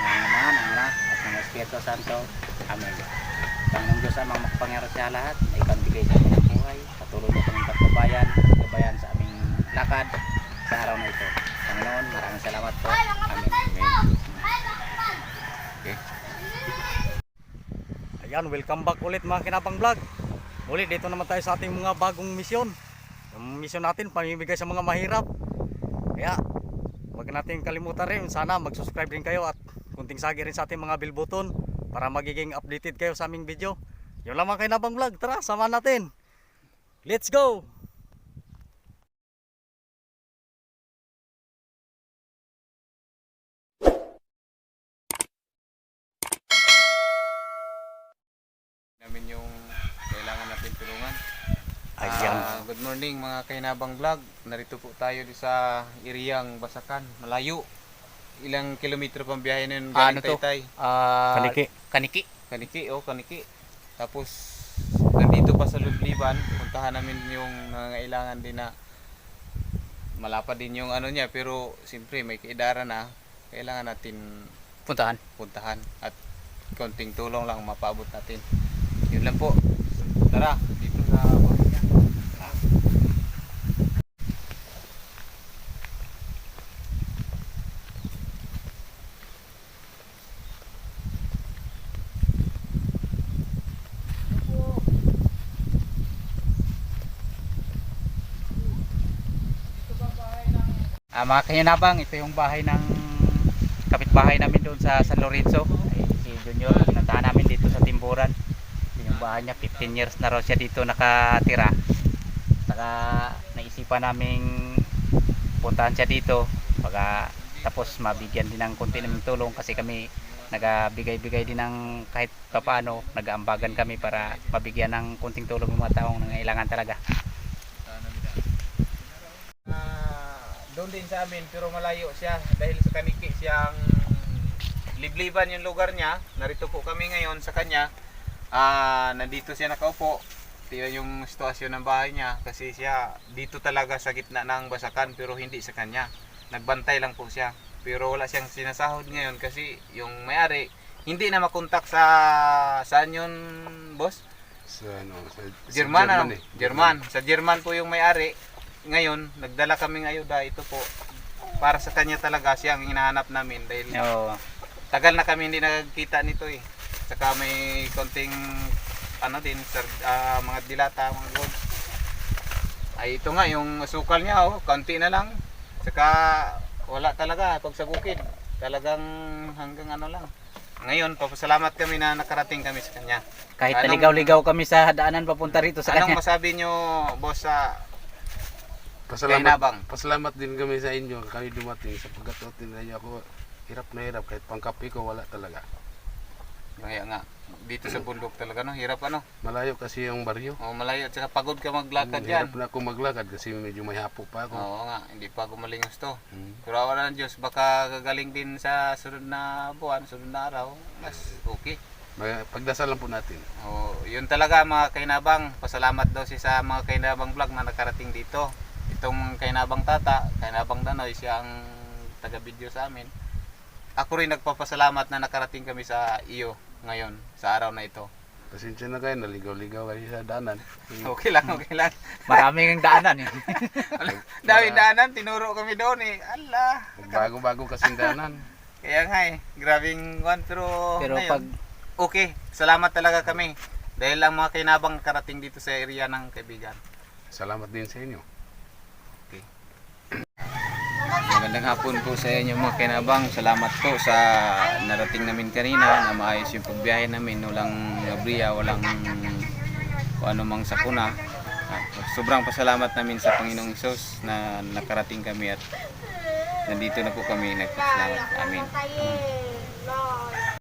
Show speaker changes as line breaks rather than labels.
ng Ama, at ng Espiritu Santo. Amen. Panginoong Diyos amang makapangyari sa lahat, na ikaw bigay sa aming buhay, patuloy mo kaming pagbabayan, pagbabayan sa aming lakad sa araw na ito. Panginoon, maraming salamat po. Amen. Amen.
Ayan, welcome back ulit mga kinabang vlog. Ulit dito naman tayo sa ating mga bagong misyon. Yung misyon natin, pamimigay sa mga mahirap. Kaya, huwag natin kalimutan rin. Sana mag-subscribe rin kayo at kunting sagi rin sa ating mga bell button para magiging updated kayo sa aming video. Yun lang mga kinabang vlog. Tara, samahan natin. Let's go!
namin yung kailangan natin tulungan.
Ayan.
Ah, good morning mga kainabang vlog. Narito po tayo di sa Iriyang Basakan, malayo. Ilang kilometro pang biyahe na yun
Ano
galing
to?
Taytay.
Ah,
Kaniki.
Kaniki.
Kaniki, oh Kaniki. Tapos nandito pa sa Lubliban, puntahan namin yung nangangailangan din na malapad din yung ano niya pero siyempre may kaidara na kailangan natin
Puntahan.
puntahan at konting tulong lang mapaabot natin. Yun lang po. Tara, dito sa
Ah, mga kahinabang, ito yung bahay ng kapitbahay namin doon sa San Lorenzo. Ay, si Junior, pinuntahan namin dito sa Timburan. Ito yung bahay niya, 15 years na raw siya dito nakatira. Saka naisipan naming puntahan siya dito. Pagka, tapos mabigyan din ng konti naming tulong kasi kami nagabigay-bigay din ng kahit papaano, nag-aambagan kami para mabigyan ng konting tulong yung mga taong nangailangan talaga.
Ah, doon din sa amin pero malayo siya dahil sa Kaniki siyang libliban yung lugar niya. Narito po kami ngayon sa kanya. Ah, nandito siya nakaupo. Ito yung sitwasyon ng bahay niya kasi siya dito talaga sa gitna ng basakan pero hindi sa kanya. Nagbantay lang po siya. Pero wala siyang sinasahod ngayon kasi yung may-ari hindi na makontak sa saan yun, boss?
Sa ano, sa, sa
German, ano?
eh.
German. Sa German po yung may-ari. Ngayon, nagdala kaming ayuda. Ito po, para sa kanya talaga siya ang hinahanap namin dahil
Oo.
tagal na kami hindi nagkita nito eh. Saka may konting ano din, sir, ah, mga dilata, mga gold. Ay ito nga, yung sukal niya oh, konti na lang. Saka wala talaga pag sa bukid. Talagang hanggang ano lang. Ngayon, papasalamat kami na nakarating kami sa kanya.
Kahit
Anong-
naligaw-ligaw kami sa daanan papunta rito sa
Anong
kanya.
masabi nyo, boss, sa
Pasalamat,
Kainabang.
pasalamat din kami sa inyo. Kami dumating sa pagkatutin na ako. Hirap na hirap. Kahit pangkape ko, wala talaga.
Kaya nga, dito sa bundok talaga, no? Hirap ano?
Malayo kasi yung baryo.
O malayo, at saka pagod ka maglakad
Hmm,
yan.
Hirap na ako maglakad kasi medyo may hapok pa ako.
Oo nga, hindi pa gumaling gusto.
Hmm.
Pero awa ng Diyos, baka gagaling din sa sunod na buwan, sunod na araw, mas okay.
Pagdasal lang po natin.
O, yun talaga mga kainabang, pasalamat daw siya sa mga kainabang vlog na nakarating dito. Itong kainabang tata, kainabang danoy, siya ang taga-video sa amin. Ako rin nagpapasalamat na nakarating kami sa iyo ngayon, sa araw na ito.
Pasensya na kayo, naligaw-ligaw kayo sa danan.
Okay lang, okay lang.
Maraming daanan eh.
Dami daanan, tinuro kami doon eh. Allah.
Bago-bago kasing danan.
Kaya nga eh, grabing one pero,
Pero
ngayon,
pag
okay, salamat talaga kami. Dahil ang mga kinabang karating dito sa area ng kaibigan.
Salamat din sa inyo.
Magandang hapon po sa inyo mga kinabang. Salamat po sa narating namin kanina na maayos yung pagbiyahe namin. Walang abriya, walang kung ano mang sakuna. Sobrang pasalamat namin sa Panginoong Isos na nakarating kami at nandito na po kami. Nagpasalamat. Amin.